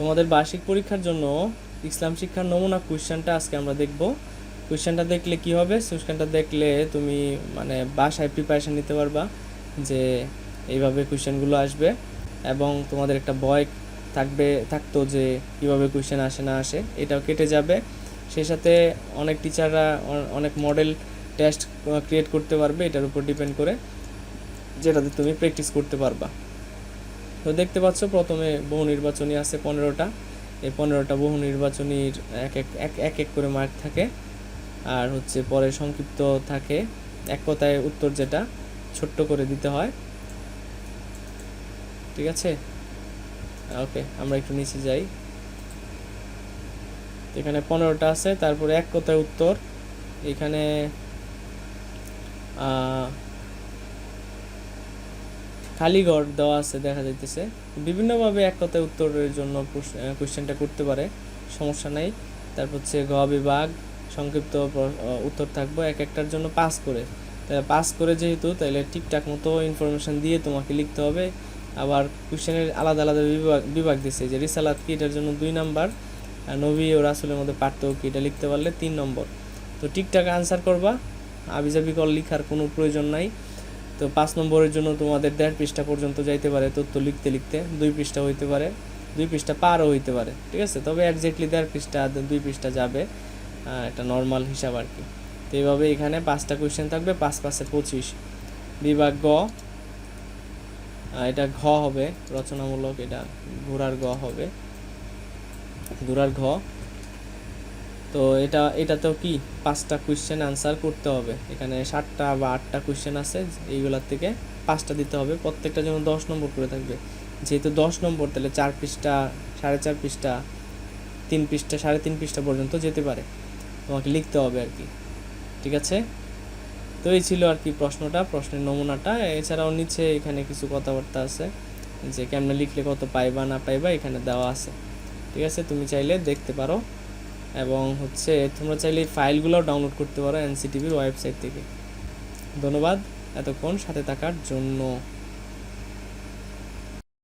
তোমাদের বার্ষিক পরীক্ষার জন্য ইসলাম শিক্ষার নমুনা কোয়েশ্চেনটা আজকে আমরা দেখব। কোয়েশ্চেনটা দেখলে কি হবে? কোয়েশ্চেনটা দেখলে তুমি মানে বাসায় প্রিপারেশন নিতে পারবা যে এইভাবে কোয়েশ্চেনগুলো আসবে এবং তোমাদের একটা ভয় থাকবে, থাকতো যে কীভাবে কোয়েশ্চেন আসে না আসে, এটাও কেটে যাবে। সেই সাথে অনেক টিচাররা অনেক মডেল টেস্ট ক্রিয়েট করতে পারবে, এটার উপর ডিপেন্ড করে, যেটাতে তুমি প্র্যাকটিস করতে পারবা। তো দেখতে পাচ্ছ, প্রথমে বহু নির্বাচনী আছে পনেরোটা। এই পনেরোটা বহু নির্বাচনীর এক এক এক এক করে মার্ক থাকে। আর হচ্ছে পরে সংক্ষিপ্ত থাকে। এক কথায় উত্তর যেটা, ছোট্ট করে দিতে হয়। ঠিক আছে? ওকে, আমরা একটু নিচে যাই। এখানে পনেরোটা আছে, তারপরে এক কথায় উত্তর। এখানে খালি ঘর দেওয়া আছে, দেখা যাইতেছে। বিভিন্নভাবে এক কথায় উত্তরের জন্য কোয়েশ্চেনটা করতে পারে, সমস্যা নাই। তারপর হচ্ছে গ বিভাগ, সংক্ষিপ্ত উত্তর থাকবে, এক একটার জন্য পাস করে। তাহলে পাস করে যেহেতু, তাহলে ঠিকঠাক মতো ইনফরমেশন দিয়ে তোমাকে লিখতে হবে। আবার কোয়েশ্চেনের আলাদা আলাদা বিভাগ বিভাগ দিছে, যে রিসালাত কি, এটার জন্য দুই নাম্বার নবী ও রাসুলের মধ্যে পার্থক্য কি, এটা লিখতে পারলে তিন নম্বর। তো ঠিকঠাক আনসার করবা আবিজাবি কল লিখার কোনো প্রয়োজন নাই। তো পাঁচ নম্বরের জন্য তোমাদের দেড় পৃষ্ঠা পর্যন্ত যাইতে পারে তথ্য লিখতে লিখতে। দুই পৃষ্ঠা হইতে পারে, দুই পৃষ্ঠা পারও হইতে পারে, ঠিক আছে? তবে একজ্যাক্টলি দেড় পৃষ্ঠা, দুই পৃষ্ঠা যাবে একটা নর্মাল হিসাব আর কি। তো এইভাবে এখানে পাঁচটা কোয়েশ্চেন থাকবে, পাঁচ পাঁচে পঁচিশ। বিভাগ গ এটা ঘ হবে, রচনামূলক এটা ঘোড়ার গ হবে। ঘোড়ার ঘ। তো এটা এটা তো কি পাঁচটা কোয়েশ্চেন আনসার করতে হবে। এখানে সাতটা বা আটটা কোয়েশ্চেন আছে, এইগুলোর থেকে পাঁচটা দিতে হবে। প্রত্যেকটা যেন দশ নম্বর করে থাকবে। যেহেতু দশ নম্বর, তাহলে চার পৃষ্ঠা, সাড়ে চার পৃষ্ঠা, তিন পৃষ্ঠা, সাড়ে তিন পৃষ্ঠা পর্যন্ত যেতে পারে। তোমাকে লিখতে হবে আর কি। ঠিক আছে? তো এই ছিল আর কি প্রশ্নটা, প্রশ্নের নমুনাটা। এছাড়াও নিচে এখানে কিছু কথাবার্তা আছে, যে কেমনে লিখলে কত পাইবা না পাইবা এখানে দেওয়া আছে। ঠিক আছে? তুমি চাইলে দেখতে পারো। এবং হচ্ছে তোমরা চাইলে ফাইলগুলোও ডাউনলোড করতে পারো এনসিটিভির ওয়েবসাইট থেকে। ধন্যবাদ, এতক্ষণ সাথে থাকার জন্য।